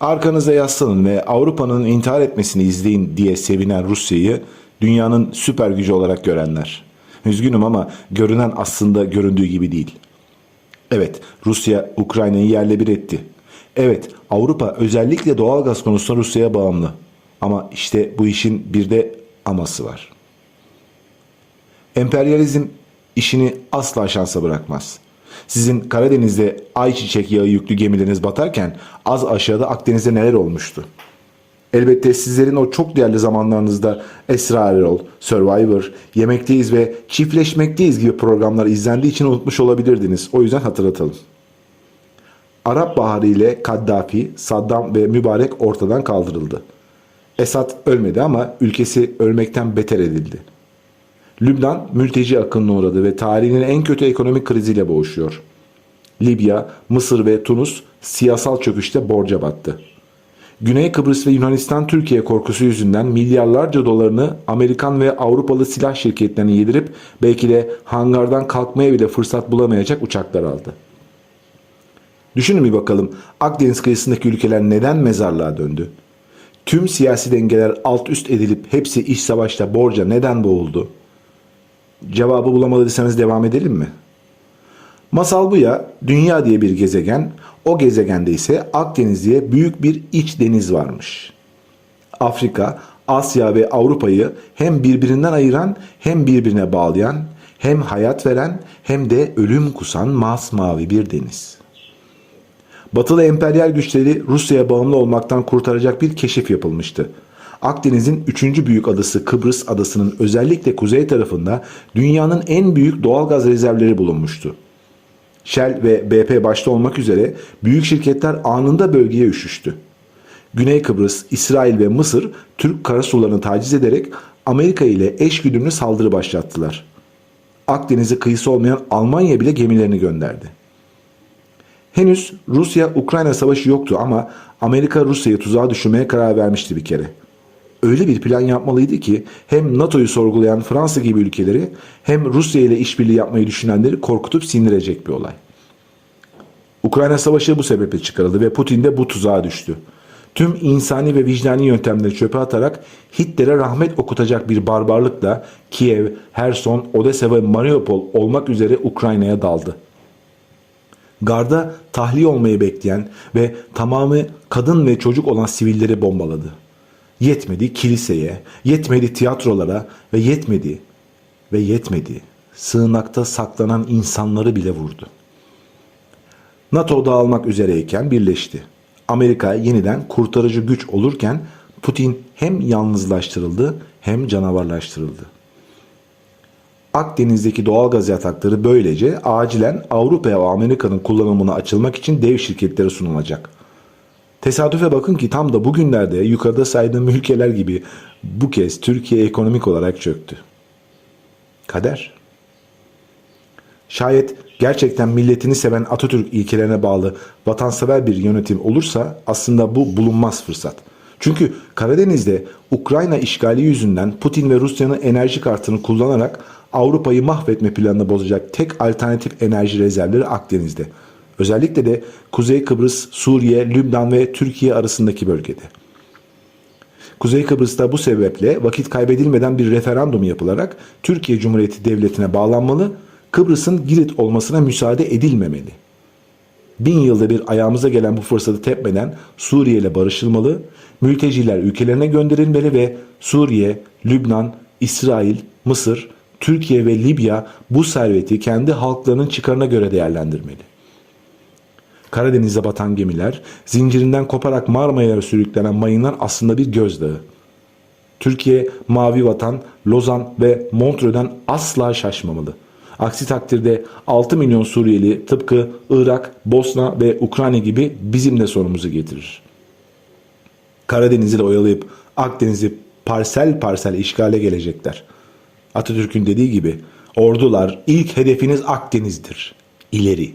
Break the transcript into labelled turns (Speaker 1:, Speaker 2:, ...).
Speaker 1: Arkanıza yaslanın ve Avrupa'nın intihar etmesini izleyin diye sevinen Rusya'yı dünyanın süper gücü olarak görenler. Üzgünüm ama görünen aslında göründüğü gibi değil. Evet, Rusya Ukrayna'yı yerle bir etti. Evet, Avrupa özellikle doğalgaz konusunda Rusya'ya bağımlı. Ama işte bu işin bir de aması var. Emperyalizm işini asla şansa bırakmaz. Sizin Karadeniz'de ayçiçek yağı yüklü gemileriniz batarken az aşağıda Akdeniz'de neler olmuştu? Elbette sizlerin o çok değerli zamanlarınızda Esra Erol, Survivor, Yemekteyiz ve Çiftleşmekteyiz gibi programlar izlendiği için unutmuş olabilirdiniz. O yüzden hatırlatalım. Arap Baharı ile Kaddafi, Saddam ve Mübarek ortadan kaldırıldı. Esad ölmedi ama ülkesi ölmekten beter edildi. Lübnan mülteci akınına uğradı ve tarihinin en kötü ekonomik kriziyle boğuşuyor. Libya, Mısır ve Tunus siyasal çöküşte borca battı. Güney Kıbrıs ve Yunanistan Türkiye korkusu yüzünden milyarlarca dolarını Amerikan ve Avrupalı silah şirketlerine yedirip belki de hangardan kalkmaya bile fırsat bulamayacak uçaklar aldı. Düşünün bir bakalım Akdeniz kıyısındaki ülkeler neden mezarlığa döndü? Tüm siyasi dengeler alt üst edilip hepsi iş savaşta borca neden boğuldu? Cevabı bulamadıysanız devam edelim mi? Masal bu ya, dünya diye bir gezegen, o gezegende ise Akdeniz diye büyük bir iç deniz varmış. Afrika, Asya ve Avrupa'yı hem birbirinden ayıran hem birbirine bağlayan, hem hayat veren hem de ölüm kusan masmavi bir deniz. Batılı emperyal güçleri Rusya'ya bağımlı olmaktan kurtaracak bir keşif yapılmıştı. Akdeniz'in üçüncü büyük adası Kıbrıs adasının özellikle kuzey tarafında dünyanın en büyük doğalgaz rezervleri bulunmuştu. Shell ve BP başta olmak üzere büyük şirketler anında bölgeye üşüştü. Güney Kıbrıs, İsrail ve Mısır Türk karasularını taciz ederek Amerika ile eşgüdümlü saldırı başlattılar. Akdeniz'e kıyısı olmayan Almanya bile gemilerini gönderdi. Henüz Rusya-Ukrayna savaşı yoktu ama Amerika Rusya'yı tuzağa düşürmeye karar vermişti bir kere. Öyle bir plan yapmalıydı ki hem NATO'yu sorgulayan Fransa gibi ülkeleri hem Rusya ile işbirliği yapmayı düşünenleri korkutup sindirecek bir olay. Ukrayna savaşı bu sebeple çıkarıldı ve Putin de bu tuzağa düştü. Tüm insani ve vicdani yöntemleri çöpe atarak Hitler'e rahmet okutacak bir barbarlıkla Kiev, Herson, Odessa ve Mariupol olmak üzere Ukrayna'ya daldı. Garda tahliye olmayı bekleyen ve tamamı kadın ve çocuk olan sivilleri bombaladı. Yetmedi kiliseye, yetmedi tiyatrolara ve yetmedi ve yetmedi sığınakta saklanan insanları bile vurdu. NATO dağılmak üzereyken birleşti. Amerika yeniden kurtarıcı güç olurken Putin hem yalnızlaştırıldı hem canavarlaştırıldı. Akdeniz'deki doğalgaz yatakları böylece acilen Avrupa ve Amerika'nın kullanımına açılmak için dev şirketlere sunulacak. Tesadüfe bakın ki tam da bugünlerde yukarıda saydığım ülkeler gibi bu kez Türkiye ekonomik olarak çöktü. Kader. Şayet gerçekten milletini seven Atatürk ilkelerine bağlı vatansever bir yönetim olursa aslında bu bulunmaz fırsat. Çünkü Karadeniz'de Ukrayna işgali yüzünden Putin ve Rusya'nın enerji kartını kullanarak Avrupa'yı mahvetme planını bozacak tek alternatif enerji rezervleri Akdeniz'de. Özellikle de Kuzey Kıbrıs, Suriye, Lübnan ve Türkiye arasındaki bölgede. Kuzey Kıbrıs'ta bu sebeple vakit kaybedilmeden bir referandum yapılarak Türkiye Cumhuriyeti Devleti'ne bağlanmalı, Kıbrıs'ın Girit olmasına müsaade edilmemeli. Bin yılda bir ayağımıza gelen bu fırsatı tepmeden Suriye ile barışılmalı, mülteciler ülkelerine gönderilmeli ve Suriye, Lübnan, İsrail, Mısır, Türkiye ve Libya bu serveti kendi halklarının çıkarına göre değerlendirmeli. Karadeniz'e batan gemiler, zincirinden koparak Marmara'ya sürüklenen mayınlar aslında bir gözdağı. Türkiye mavi vatan, Lozan ve Montreux'den asla şaşmamalı. Aksi takdirde 6 milyon Suriyeli tıpkı Irak, Bosna ve Ukrayna gibi bizim de sonumuzu getirir. Karadeniz'i ile oyalayıp Akdeniz'i parsel parsel işgale gelecekler. Atatürk'ün dediği gibi ordular ilk hedefiniz Akdeniz'dir. İleri.